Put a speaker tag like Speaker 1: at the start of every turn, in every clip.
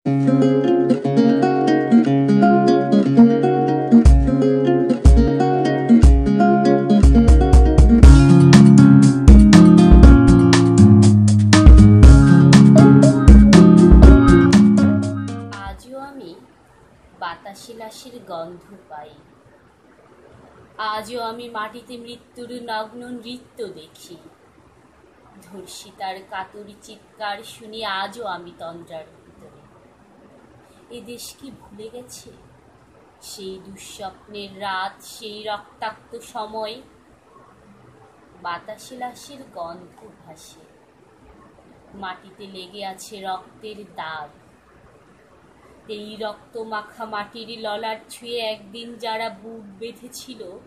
Speaker 1: আজও আমি বাতাসে লাশের গন্ধ পাই। আজও আমি মাটিতে মৃত্যুর নগ্ন নৃত্য দেখি। ধর্ষিতার কাতরি চিৎকার শুনি আজও আমি তন্দ্রার ভিতরে এ দেশ কি ভুলে গেছে? সেই দুঃস্বপ্নের রাত, সেই রক্তাক্ত সময়। বাতাসে লাশের গন্ধ ভাসে। মাটিতে লেগে আছে রক্তের দাগ। এই রক্ত মাখা মাটির ললার ছুঁয়ে একদিন যারা বুক বেঁধেছিল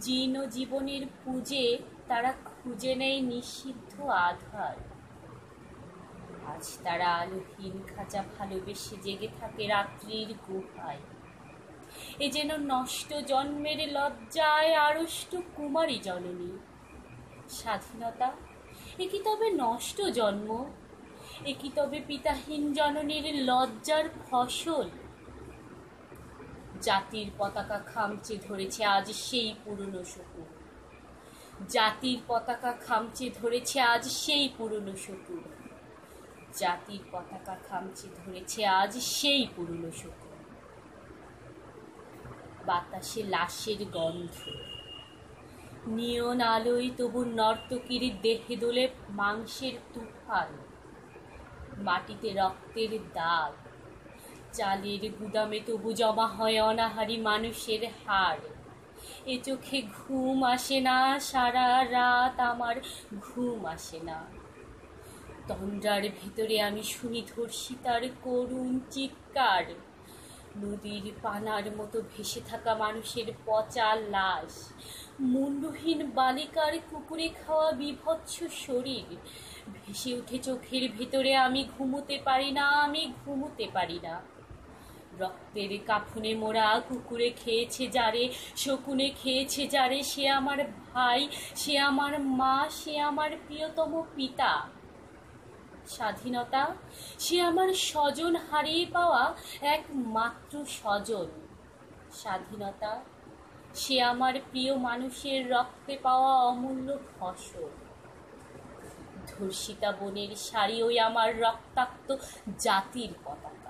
Speaker 1: জীর্ণ জীবনের পুজে তারা খুঁজে নেয় নিষিদ্ধ আধার। আজ তারা আলোহীন খাঁচা ভালোবেসে জেগে থাকে রাত্রির গুহায়। এ যেন নষ্ট জন্মের লজ্জায় আড়ষ্ট কুমারী জননী। স্বাধীনতা, এ কি তবে নষ্ট জন্ম? এ কি তবে পিতাহীন জননীর লজ্জার ফসল? জাতির পতাকা খামচে ধরেছে আজ সেই পুরনো শকুর জাতির পতাকা খামচে ধরেছে আজ সেই পুরনো শকুর জাতির পতাকা খামচে ধরেছে আজ সেই পুরনো শকুর। বাতাসে লাশের গন্ধ। নিয়ন আলোয় তবু নর্তকীর দেহে দোলে মাংসের তুফান। মাটিতে রক্তের দাগ। চালের গুদামে তবু জমা হয় অনাহারি মানুষের হাড়। এ চোখে ঘুম আসে না, সারা রাত আমার ঘুম আসে না। তন্দ্রার ভেতরে আমি শুনি ধর্ষিতার করুণ চিৎকার। নদীর পানার মতো ভেসে থাকা মানুষের পচা লাশ। মুন্ডহীন বালিকার কুকুরে খাওয়া বিভৎস শরীর। ভেসে উঠে চোখের ভেতরে আমি ঘুমোতে পারি না, আমি ঘুমোতে পারি না। রক্তের কাফনে মোড়া কুকুরে খেয়েছে যারে, শকুনে খেয়েছে যারে, সে আমার ভাই, সে আমার মা, সে আমার প্রিয়তম পিতা। স্বাধীনতা, সে আমার স্বজন হারিয়ে পাওয়া একমাত্র স্বজন। স্বাধীনতা, সে আমার প্রিয় মানুষের রক্তে পাওয়া অমূল্য ফসল। ধর্ষিতা বনের শাড়ি ওই আমার রক্তাক্ত জাতির পতাকা।